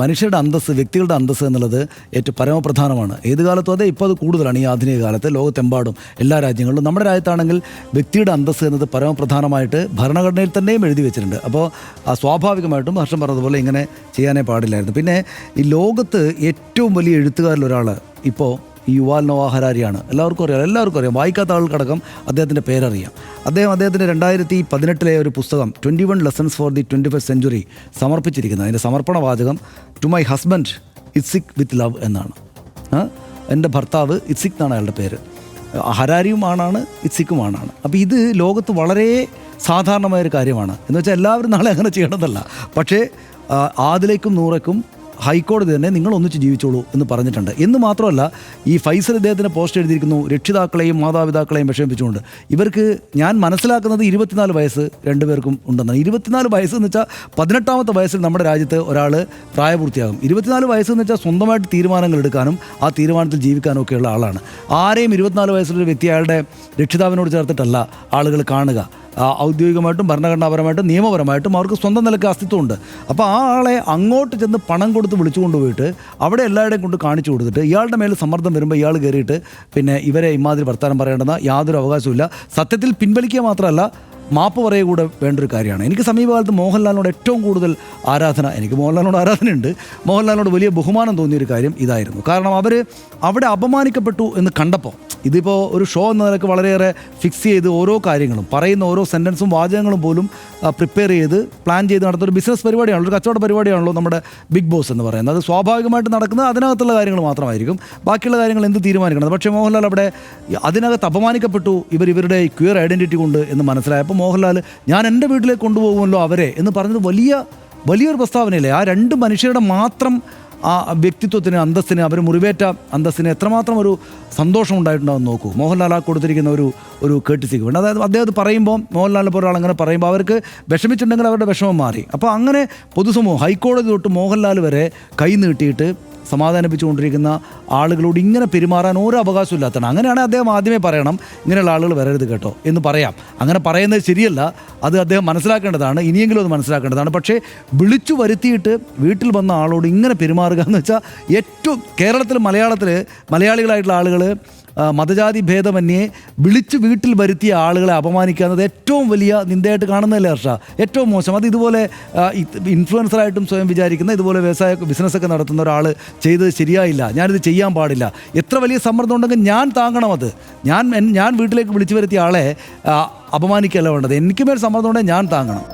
മനുഷ്യരുടെ അന്തസ്സ് വ്യക്തികളുടെ അന്തസ്സ് എന്നുള്ളത് ഏറ്റവും പരമപ്രധാനമാണ്. ഏത് കാലത്തും അതെ ഇപ്പോൾ അത് കൂടുതലാണ്. ഈ ആധുനിക കാലത്ത് ലോകത്തെമ്പാടും എല്ലാ രാജ്യങ്ങളിലും നമ്മുടെ രാജ്യത്താണെങ്കിൽ വ്യക്തിയുടെ അന്തസ്സ് എന്നത് പരമപ്രധാനമായിട്ട് ഭരണഘടനയിൽ തന്നെയും എഴുതി വെച്ചിട്ടുണ്ട്. അപ്പോൾ സ്വാഭാവികമായിട്ടും ഹർഷം പറഞ്ഞതുപോലെ ഇങ്ങനെ ചെയ്യാനേ പാടില്ലായിരുന്നു. പിന്നെ ഈ ലോകത്ത് ഏറ്റവും വലിയ എഴുത്തുകാരിലൊരാൾ ഇപ്പോൾ ഈ യുവാൽ നോവാ ഹരാരിയാണ് എല്ലാവർക്കും അറിയാം എല്ലാവർക്കും അറിയാം. വായിക്കാത്ത ആൾക്കടക്കം അദ്ദേഹത്തിന്റെ പേരറിയാം. അദ്ദേഹം അദ്ദേഹത്തിന്റെ രണ്ടായിരത്തി പതിനെട്ടിലെ ഒരു പുസ്തകം twenty one lessons for the twenty first century സമർപ്പിച്ചിരിക്കുന്നത്. അതിന്റെ സമർപ്പണ വാചകം to my husband Itzik with love എന്നാണ്. എന്റെ ഭർത്താവ് ഇറ്റ്സിക് എന്നാണ് അയാളുടെ പേര്. ഹരാരിയും ആണാണ് ഇസിക്കും ഇറ്റ്സിക്കുമാണാണ് അപ്പോൾ ഇത് ലോകത്ത് വളരെ സാധാരണമായൊരു കാര്യമാണ്. എന്ന് വെച്ചാൽ എല്ലാവരും നാളെ അങ്ങനെ ചെയ്യണമെന്നല്ല. പക്ഷേ ആദിലേക്കും നൂറയ്ക്കും ഹൈക്കോടതി തന്നെ നിങ്ങൾ ഒന്നിച്ച് ജീവിച്ചോളൂ എന്ന് പറഞ്ഞിട്ടുണ്ട്. എന്ന് മാത്രമല്ല ഈ ഫൈസൽ ഇദ്ദേഹത്തിന് പോസ്റ്റ് എഴുതിയിരിക്കുന്നു രക്ഷിതാക്കളെയും മാതാപിതാക്കളെയും വിഷമിപ്പിച്ചുകൊണ്ട്. ഇവർക്ക് ഞാൻ മനസ്സിലാക്കുന്നത് ഇരുപത്തിനാല് വയസ്സ് രണ്ടുപേർക്കും ഉണ്ടെന്നാണ്. ഇരുപത്തിനാല് വയസ്സ് എന്ന് വെച്ചാൽ പതിനെട്ടാമത്തെ വയസ്സിൽ നമ്മുടെ രാജ്യത്ത് ഒരാൾ പ്രായപൂർത്തിയാകും. ഇരുപത്തിനാല് വയസ്സ് എന്ന് വെച്ചാൽ സ്വന്തമായിട്ട് തീരുമാനങ്ങൾ എടുക്കാനും ആ തീരുമാനത്തിൽ ജീവിക്കാനും ഒക്കെയുള്ള ആളാണ്. ആരെയും ഇരുപത്തിനാല് വയസ്സുള്ള വ്യക്തി അയാളുടെ രക്ഷിതാവിനോട് ചേർത്തിട്ടല്ല ആളുകൾ കാണുക. ഔദ്യോഗികമായിട്ടും ഭരണഘടനാപരമായിട്ടും നിയമപരമായിട്ടും അവർക്ക് സ്വന്തം നിലയ്ക്ക് അസ്തിത്വമുണ്ട്. അപ്പോൾ ആ ആളെ അങ്ങോട്ട് ചെന്ന് പണം കൊടുത്ത് വിളിച്ചു കൊണ്ടുപോയിട്ട് അവിടെ എല്ലാവരുടെയും കൊണ്ട് കാണിച്ചു കൊടുത്തിട്ട് ഇയാളുടെ മേൽ സമ്മർദ്ദം വരുമ്പോൾ ഇയാൾ കയറിയിട്ട് പിന്നെ ഇവരെ ഇമാതിരി വർത്തമാനം പറയേണ്ടെന്ന യാതൊരു അവകാശമില്ല സത്യത്തിൽ പിൻവലിക്കുക മാത്രമല്ല മാപ്പ് പറയുക കൂടെ വേണ്ടൊരു കാര്യമാണ്. എനിക്ക് സമീപകാലത്ത് മോഹൻലാലിനോട് ഏറ്റവും കൂടുതൽ ആരാധന എനിക്ക് മോഹൻലാലിനോട് ആരാധനയുണ്ട്. മോഹൻലാലിനോട് വലിയ ബഹുമാനം തോന്നിയൊരു കാര്യം ഇതായിരുന്നു. കാരണം അവർ അവിടെ അപമാനിക്കപ്പെട്ടു എന്ന് കണ്ടപ്പോൾ ഇതിപ്പോൾ ഒരു ഷോ എന്ന നിലയ്ക്ക് വളരെയേറെ ഫിക്സ് ചെയ്ത് ഓരോ കാര്യങ്ങളും പറയുന്ന ഓരോ സെന്റൻസും വാചകങ്ങളും പോലും പ്രിപ്പയർ ചെയ്ത് പ്ലാൻ ചെയ്ത് നടത്തുന്ന ഒരു ബിസിനസ് പരിപാടിയാണല്ലോ ഒരു കച്ചവട പരിപാടിയാണല്ലോ നമ്മുടെ ബിഗ് ബോസ് എന്ന് പറയുന്നത്. അത് സ്വാഭാവികമായിട്ട് നടക്കുന്നത് അതിനകത്തുള്ള കാര്യങ്ങൾ മാത്രമായിരിക്കും. ബാക്കിയുള്ള കാര്യങ്ങൾ എന്ത് തീരുമാനിക്കണം? പക്ഷേ മോഹൻലാൽ അവിടെ അതിനകത്ത് അപമാനിക്കപ്പെട്ടു. ഇവർ ഇവരുടെ ക്യൂർ ഐഡന്റിറ്റി കൊണ്ട് എന്ന് മനസ്സിലായപ്പോൾ മോഹൻലാൽ ഞാൻ എന്റെ വീട്ടിലേക്ക് കൊണ്ടുപോകുമല്ലോ അവരെ എന്ന് പറഞ്ഞത് വലിയ വലിയൊരു പ്രസ്താവനയല്ലേ? ആ രണ്ട് മനുഷ്യരുടെ മാത്രം ആ വ്യക്തിത്വത്തിന് അന്തസ്സിന് അവർ മുറിവേറ്റ അന്തസ്സിന് എത്രമാത്രം ഒരു സന്തോഷം ഉണ്ടായിട്ടുണ്ടാവും നോക്കൂ. മോഹൻലാൽ ആ കൊടുത്തിരിക്കുന്ന ഒരു ഒരു കേട്ടിസിക്ക് വേണ്ട. അതായത് അദ്ദേഹം പറയുമ്പോൾ മോഹൻലാലിനെ പോലെ അങ്ങനെ പറയുമ്പോൾ അവർക്ക് വിഷമിച്ചിട്ടുണ്ടെങ്കിൽ അവരുടെ വിഷമം മാറി. അപ്പോൾ അങ്ങനെ പൊതുസമൂഹം ഹൈക്കോടതി തൊട്ട് മോഹൻലാൽ വരെ കൈ നീട്ടിയിട്ട് സമാധാനിപ്പിച്ചുകൊണ്ടിരിക്കുന്ന ആളുകളോട് ഇങ്ങനെ പെരുമാറാൻ ഓരോ അവകാശവും ഇല്ലാത്തതാണ്. അങ്ങനെയാണ് അദ്ദേഹം ആദ്യമേ പറയണം ഇങ്ങനെയുള്ള ആളുകൾ വരരുത് കേട്ടോ എന്ന് പറയാം. അങ്ങനെ പറയുന്നത് ശരിയല്ല അത് അദ്ദേഹം മനസ്സിലാക്കേണ്ടതാണ് ഇനിയെങ്കിലും അത് മനസ്സിലാക്കേണ്ടതാണ്. പക്ഷേ വിളിച്ചു വരുത്തിയിട്ട് വീട്ടിൽ വന്ന ആളോട് ഇങ്ങനെ പെരുമാറുക എന്ന് വെച്ചാൽ ഏറ്റവും കേരളത്തിൽ മലയാളത്തിൽ മലയാളികളായിട്ടുള്ള ആളുകൾ മതജാതി ഭേദമന്യേ വിളിച്ച് വീട്ടിൽ വരുത്തിയ ആളുകളെ അപമാനിക്കുക എന്നത് ഏറ്റവും വലിയ നിന്ദയായിട്ട് കാണുന്നതല്ലേ ഹർഷ? ഏറ്റവും മോശം. അത് ഇതുപോലെ ഇൻഫ്ലുവൻസറായിട്ടും സ്വയം വിചാരിക്കുന്ന ഇതുപോലെ വ്യവസായ ബിസിനസ്സൊക്കെ നടത്തുന്ന ഒരാൾ ചെയ്തത് ശരിയായില്ല. ഞാനിത് ചെയ്യാൻ പാടില്ല. എത്ര വലിയ സമ്മർദ്ദം ഉണ്ടെങ്കിൽ ഞാൻ താങ്ങണം അത്. ഞാൻ ഞാൻ വീട്ടിലേക്ക് വിളിച്ചു വരുത്തിയ ആളെ ആ, അപമാനിക്കുകയല്ല വേണ്ടത്. എനിക്ക് മേൽ സമ്മർദ്ദം ഉണ്ടെങ്കിൽ ഞാൻ താങ്ങണം.